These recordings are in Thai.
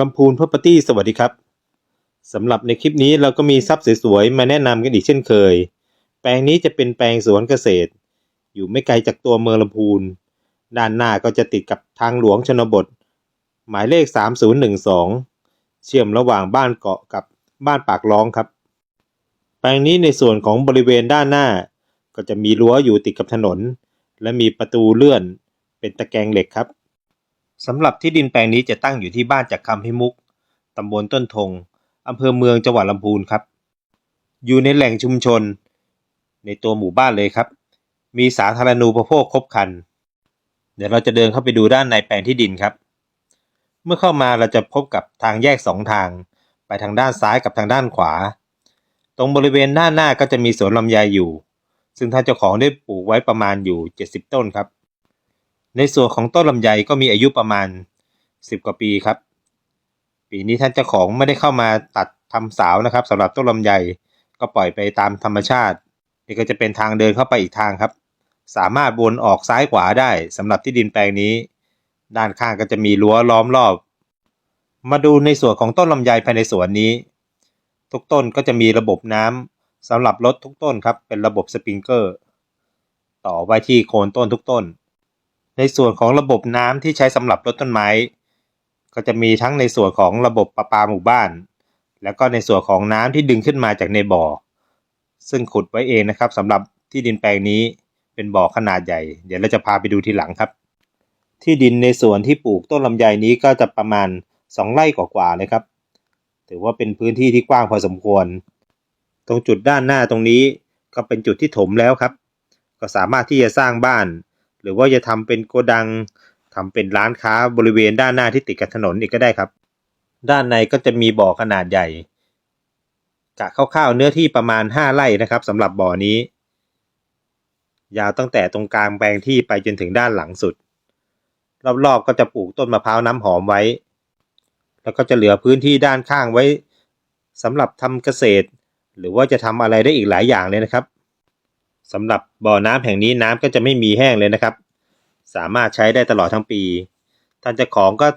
ลำพูน Property สวัสดีครับสำหรับในคลิปนี้เราก็มีทรัพย์สวยๆ มาแนะนำกันอีกเช่นเคย แปลงนี้จะเป็นแปลงสวนเกษตร อยู่ไม่ไกลจากตัวเมืองลำพูน ด้านหน้าก็จะติดกับทางหลวงชนบท หมายเลข 3012 เชื่อมระหว่างบ้านเกาะกับบ้านปากร้องครับ แปลงนี้ในส่วนของบริเวณด้านหน้า ก็จะมีรั้วอยู่ติดกับถนน และมีประตูเลื่อนเป็นตะแกรงเหล็กครับ สำหรับที่ดินแปลงนี้จะตั้งอยู่ที่บ้านจากคำพิมุกตำบลต้นทงอำเภอเมืองจังหวัดลำพูนครับ อยู่ในแหล่งชุมชน ในตัวหมู่บ้านเลยครับ มีสาธารณูปโภคครบครัน เดี๋ยวเราจะเดินเข้าไปดูด้านในแปลงที่ดินครับ เมื่อเข้ามาเราจะพบกับทางแยกสองทาง ไปทางด้านซ้ายกับทางด้านขวา ตรงบริเวณด้านหน้าก็จะมีสวนลำไยอยู่ ซึ่งท่านเจ้าของได้ปลูกไว้ประมาณอยู่ 70 ต้นครับ ในส่วนของต้นลำไยก็มีอายุประมาณ 10 กว่าปีครับ ปีนี้ท่านเจ้าของไม่ได้เข้ามาตัดทำสาวนะครับสำหรับต้นลำไยก็ปล่อยไปตามธรรมชาตินี่ก็จะเป็นทางเดินเข้าไปอีกทางครับ สามารถวนออกซ้ายขวาได้สำหรับที่ดินแปลงนี้ ด้านข้างก็จะมีรั้วล้อมรอบ มาดูในส่วนของต้นลำไยภายในสวนนี้ ทุกต้นก็จะมีระบบน้ำสำหรับรถทุกต้นครับเป็นระบบสปริงเกอร์ ต่อไว้ที่โคนต้นทุกต้น ในส่วนของระบบน้ำที่ใช้สำหรับรดต้นไม้ ก็จะมีทั้งในส่วนของระบบประปาหมู่บ้าน แล้วก็ในส่วนของน้ำที่ดึงขึ้นมาจากในบ่อ ซึ่งขุดไว้เองนะครับสำหรับที่ดินแปลงนี้เป็นบ่อขนาดใหญ่ เดี๋ยวเราจะพาไปดูทีหลังครับ ที่ดินในส่วนที่ปลูกต้นลำไยนี้ก็จะประมาณ 2 ไร่กว่าๆเลยครับ ถือว่าเป็นพื้นที่ที่กว้างพอสมควร ตรงจุดด้านหน้าตรงนี้ก็เป็นจุดที่ถมแล้วครับ ก็สามารถที่จะสร้างบ้าน หรือว่าจะทำเป็นโกดังทำเป็นร้านค้าบริเวณด้านหน้าที่ติดกับถนนอีกก็ได้ครับ ด้านในก็จะมีบ่อขนาดใหญ่กะคร่าวๆเนื้อที่ประมาณ 5 ไร่นะครับสำหรับบ่อนี้ ยาวตั้งแต่ตรงกลางแปลงที่ไปจนถึงด้านหลังสุด รอบๆก็จะปลูกต้นมะพร้าวน้ำหอมไว้ แล้วก็จะเหลือพื้นที่ด้านข้างไว้สำหรับทำเกษตร หรือว่าจะทำอะไรได้อีกหลายอย่างเลยนะครับ สำหรับบ่อน้ำแห่งนี้น้ำก็จะไม่มีแห้งเลยนะครับ สามารถใช้ได้ตลอดทั้งปี ท่านเจ้าของก็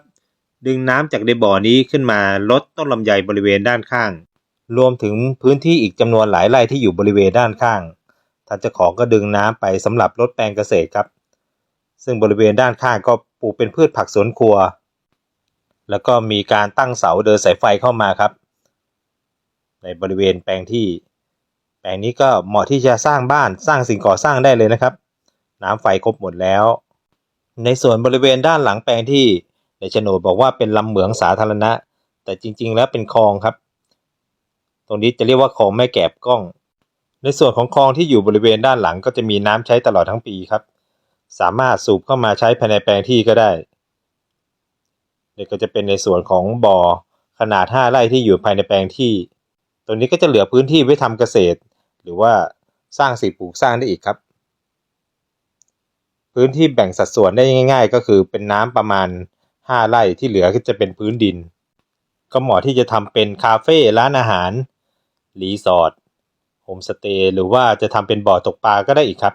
ดึงน้ำจากในบ่อนี้ขึ้นมาลดต้นลำไยบริเวณด้านข้าง รวมถึงพื้นที่อีกจำนวนหลายไร่ที่อยู่บริเวณด้านข้าง ท่านเจ้าของก็ดึงน้ำไปสำหรับลดแปลงเกษตรครับ ซึ่งบริเวณด้านข้างก็ปลูกเป็นพืชผักสวนครัว แล้วก็มีการตั้งเสาเดินสายไฟเข้ามาครับ ในบริเวณแปลงที่ แปลงนี้ก็เหมาะที่จะสร้างบ้านสร้างสิ่งก่อสร้างได้เลยนะครับ น้ำไฟครบหมดแล้ว ในส่วนบริเวณด้านหลังแปลงที่ในโฉนดบอกว่าเป็นลำเหมืองสาธารณะ แต่จริง ๆ แล้วเป็นคลองครับ ตรงนี้จะเรียกว่าคลองแม่แกบกล้อง ในส่วนของคลองที่อยู่บริเวณด้านหลังก็จะมีน้ำใช้ตลอดทั้งปีครับ สามารถสูบเข้ามาใช้ภายในแปลงที่ก็ได้นี่ก็จะเป็นในส่วนของบ่อขนาด 5 ไร่ที่อยู่ภายในแปลงที่ ตรงนี้ก็จะเหลือพื้นที่ไว้ทำเกษตร หรือว่าสร้างสิ่งปลูกสร้างได้อีกครับ พื้นที่แบ่งสัดส่วนได้ง่าย ๆ ก็คือเป็นน้ำประมาณ 5 ไร่ที่เหลือก็จะเป็นพื้นดิน ก็เหมาะที่จะทำเป็นคาเฟ่ร้านอาหารรีสอร์ทโฮมสเตย์หรือว่าจะทำเป็นบ่อตกปลาก็ได้อีกครับ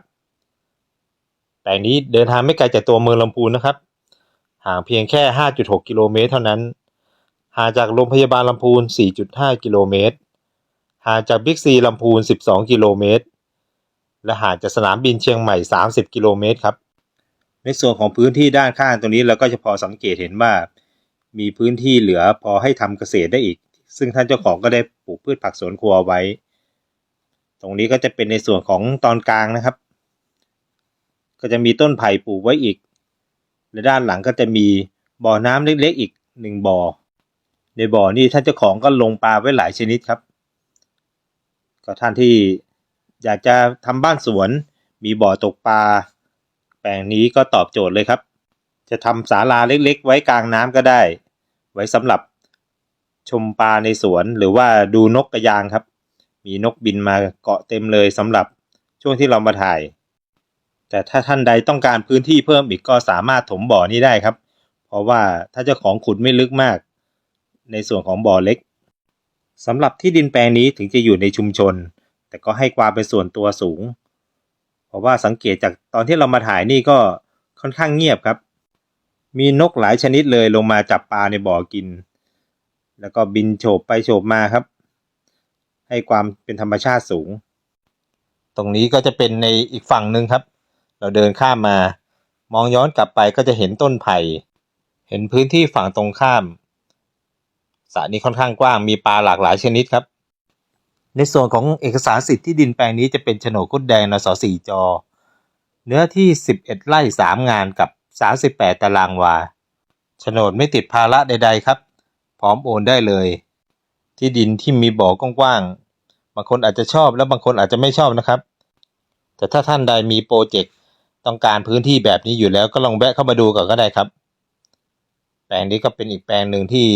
แต่นี้เดินทางไม่ไกลจากตัวเมืองลำพูนนะครับ ห่างเพียงแค่ 5.6 กิโลเมตรเท่านั้นห่างจากโรงพยาบาลลำพูน 4.5 กิโลเมตร ห่างจากบิ๊กซีลำพูน 12 กิโลเมตร และห่างจากสนามบินเชียงใหม่ 30 กิโลเมตรครับ ในส่วนของพื้นที่ด้านข้างตรงนี้เราก็จะพอสังเกตเห็นว่า มีพื้นที่เหลือพอให้ทำเกษตรได้อีก ซึ่งท่านเจ้าของก็ได้ปลูกพืชผักสวนครัวไว้ ตรงนี้ก็จะเป็นในส่วนของตอนกลางนะครับ ก็จะมีต้นไผ่ปลูกไว้อีก และด้านหลังก็จะมีบ่อน้ำเล็กๆอีกหนึ่งบ่อ ในบ่อนี้ท่านเจ้าของก็ลงปลาไว้หลายชนิดครับ ก็ท่านที่อยากจะทำบ้านสวน มีบ่อตกปลา แปลงนี้ก็ตอบโจทย์เลยครับ จะทำศาลาเล็กๆ ไว้กลางน้ำก็ได้ ไว้สำหรับชมปลาในสวนหรือว่าดูนกกระยางครับ มีนกบินมาเกาะเต็มเลยสำหรับช่วงที่เรามาถ่าย แต่ถ้าท่านใดต้องการพื้นที่เพิ่มอีกก็สามารถถมบ่อนี้ได้ครับ เพราะว่าถ้าเจ้าของขุดไม่ลึกมาก ในส่วนของบ่อเล็ก สำหรับที่ดินแปลงนี้ถึงจะอยู่ในชุมชน แต่ก็ให้ความเป็นส่วนตัวสูง เพราะว่าสังเกตจากตอนที่เรามาถ่ายนี่ก็ค่อนข้างเงียบครับ มีนกหลายชนิดเลยลงมาจับปลาในบ่อกิน แล้วก็บินโฉบไปโฉบมาครับ ให้ความเป็นธรรมชาติสูง ตรงนี้ก็จะเป็นในอีกฝั่งหนึ่งครับ เราเดินข้ามมา มองย้อนกลับไปก็จะเห็นต้นไผ่เห็นพื้นที่ฝั่งตรงข้าม สระนี้ค่อนข้างกว้างมีปลาหลากหลายชนิดครับ ในส่วนของเอกสารสิทธิ์ที่ดินแปลงนี้จะเป็นโฉนดกุดแดงนสสี่จอ เนื้อที่ 11 ไร่ 3 งานกับ 38 ตารางวาโฉนดไม่ติดภาระใด ๆ ครับ พร้อมโอนได้เลย ที่ดินที่มีบ่อกว้างๆบางคนอาจจะชอบแล้วบางคนอาจจะไม่ชอบนะครับ แต่ถ้าท่านใดมีโปรเจกต์ต้องการพื้นที่แบบนี้อยู่แล้วก็ลองแวะเข้ามาดูก่อนก็ได้ครับ แปลงนี้ก็เป็นอีกแปลงหนึ่งที่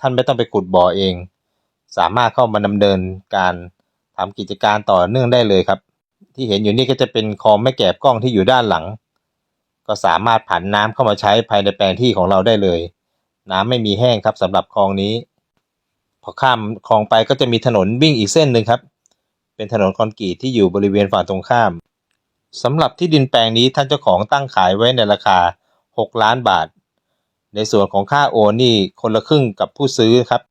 ท่านไม่ต้องไปขุดบ่อเอง สามารถเข้ามาดำเนินการทำกิจการต่อเนื่องได้เลยครับ ที่เห็นอยู่นี่ก็จะเป็นคลองแม่แกบกล้องที่อยู่ด้านหลัง ก็สามารถผันน้ำเข้ามาใช้ภายในแปลงที่ของเราได้เลย น้ำไม่มีแห้งครับสำหรับคลองนี้ พอข้ามคลองไปก็จะมีถนนวิ่งอีกเส้นหนึ่งครับ เป็นถนนคอนกรีตที่อยู่บริเวณฝั่งตรงข้ามสำหรับที่ดินแปลงนี้ท่านเจ้าของตั้งขายไว้ในราคา 6 ล้านบาท ในส่วนของค่าโอนนี่คนละครึ่งกับผู้ซื้อครับ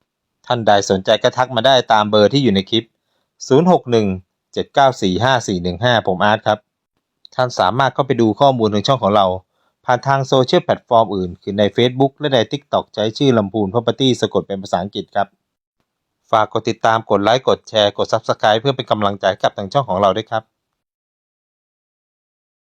ท่านใดสนใจก็ทักมาได้ตามเบอร์ที่อยู่ในคลิป 061 794 5415 ผมอาร์ตครับ ท่านสามารถเข้าไปดูข้อมูลในช่องของเรา ผ่านทางโซเชียลแพลตฟอร์มอื่น คือใน Facebook และใน TikTok ใช้ชื่อลำพูน Property สะกดเป็นภาษาอังกฤษครับ ฝากกดติดตามกดไลค์กดแชร์กด Subscribe เพื่อเป็นกำลังใจกับทางช่องของเราด้วยครับ